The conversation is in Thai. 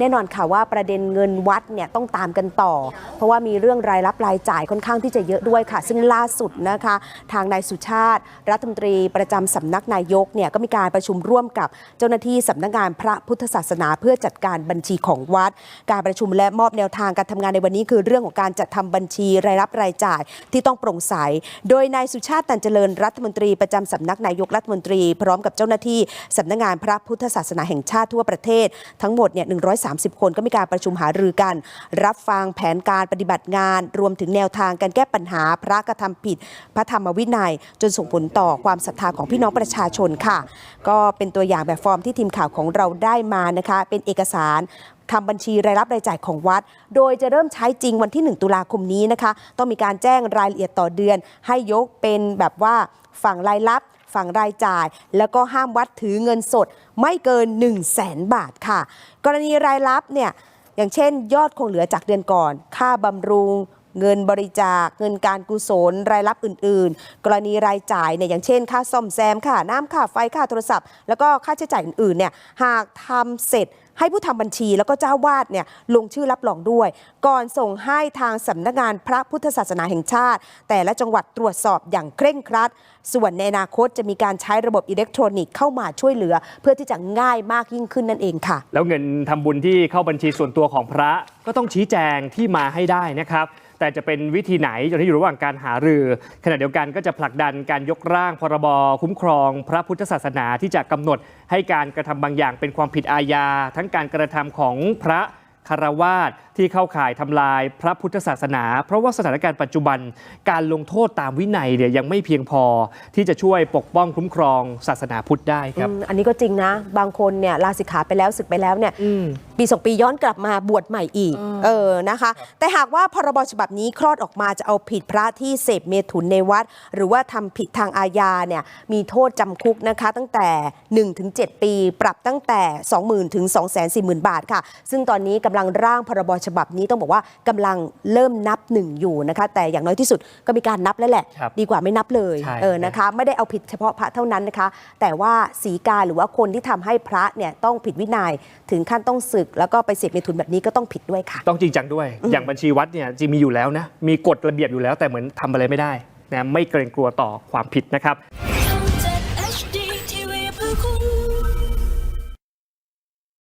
แน่นอนค่ะว่าประเด็นเงินวัดเนี่ยต้องตามกันต่อ เพราะว่ามีเรื่องรายรับรายจ่ายค่อนข้างที่จะเยอะด้วยค่ะ ซึ่งล่าสุดนะคะ ทางนายสุชาติ รัฐมนตรีประจำสำนักนายกเนี่ยก็มีการประชุมร่วมกับเจ้าหน้าที่สำนักงานพระพุทธศาสนา เพื่อจัดการบัญชีของวัด การประชุมและมอบแนวทางการทำงานในวันนี้ คือเรื่องของการจัดทำบัญชีรายรับรายจ่ายที่ต้องโปร่งใส โดยนายสุชาติตันเจริญรัฐมนตรีประจำสำนักนายกรัฐมนตรี พร้อมกับเจ้าหน้าที่สำนักงานพระพุทธศาสนาแห่งชาติทั่วประเทศทั้งหมดเนี่ย30 คนก็มีการประชุมหารือกัน รับฟังแผนการปฏิบัติงาน รวมถึงแนวทางการแก้ปัญหาพระกระทำผิด พระธรรมวินัย จนส่งผลต่อความศรัทธาของพี่น้องประชาชนค่ะ ก็เป็นตัวอย่างแบบฟอร์มที่ทีมข่าวของเราได้มานะคะ เป็นเอกสาร ทำบัญชีรายรับรายจ่ายของวัด โดยจะเริ่มใช้จริงวันที่ 1 ตุลาคมนี้นะคะ ต้องมีการแจ้งรายละเอียดต่อเดือน ให้ยกเป็นแบบว่าฝั่งรายรับฝั่งรายจ่าย แล้วก็ห้ามวัดถือเงินสด ไม่เกิน 1 0 0 0 0แสนบาทค่ะ กรณีรายรับเนี่ยอย่างเช่น ยอดคงเหลือจากเดือนก่อน ค่าบำรุง เงินบริจาคเงินการกุศลรายรับอื่น ๆ กรณีรายจ่ายเนี่ยอย่างเช่น ค่าซ่อมแซมค่าน้ำค่าไฟค่าโทรศัพท์ แล้วก็ค่าใช้จ่ายอื่นๆเนี่ยหากทำเสร็จให้ผู้ทำบัญชีแล้วก็เจ้าวาดเนี่ยลงชื่อรับรองด้วย ก่อนส่งให้ทางสำนักงานพระพุทธศาสนาแห่งชาติ แต่ละจังหวัดตรวจสอบอย่างเคร่งครัด ส่วนในอนาคตจะมีการใช้ระบบอิเล็กทรอนิกส์เข้ามาช่วยเหลือ เพื่อที่จะง่ายมากยิ่งขึ้นนั่นเองค่ะ แล้วเงินทำบุญที่เข้าบัญชีส่วนตัวของพระก็ต้องชี้แจงที่มาให้ได้นะครับ แต่จะเป็นวิธีไหนตอนนี้อยู่ระหว่างการหารือ ขณะเดียวกันก็จะผลักดันการยกร่างพรบคุ้มครอง พระพุทธศาสนาที่จะกำหนดให้การกระทำบางอย่างเป็นความผิดอาญา ทั้งการกระทำของพระคารวาสที่เข้าข่ายทำลายพระพุทธศาสนา เพราะว่าสถานการณ์ปัจจุบันการลงโทษตามวินัยเนี่ยยังไม่เพียงพอที่จะช่วยปกป้องคุ้มครองศาสนาพุทธได้ครับอืมอันนี้ก็จริงนะ บางคนเนี่ยลาสิกขาไปแล้วศึกไปแล้วเนี่ยอืม ปีสองปีย้อนกลับมาบวชใหม่อีกเออนะคะ แต่หากว่าพรบฉบับนี้คลอดออกมาจะเอาผิดพระที่เสพเมถุนในวัด หรือว่าทำผิดทางอาญาเนี่ยมีโทษจำคุกนะคะ ตั้งแต่ 1-7 ปี ปรับตั้งแต่ 20,000ถึง240,000 บาทค่ะ ซึ่งตอนนี้กำลังร่างพรบฉบับนี้ต้องบอกว่ากำลังเริ่มนับหนึ่งอยู่นะคะ แต่อย่างน้อยที่สุดก็มีการนับแล้วแหละครับดีกว่าไม่นับเลยใช่เออนะคะ ไม่ได้เอาผิดเฉพาะพระเท่านั้นนะคะ แต่ว่าสีกาหรือว่าคนที่ทำให้พระเนี่ยต้องผิดวินัยถึงขั้นต้องศึกแล้วก็ไปเสพเมถุนแบบนี้ก็ต้องผิดด้วยค่ะ ต้องจริงจังด้วย อย่างบัญชีวัดเนี่ยจริงมีอยู่แล้วนะ มีกฎระเบียบอยู่แล้วแต่เหมือนทำอะไรไม่ได้นะไม่เกรงกลัวต่อความผิดนะครับ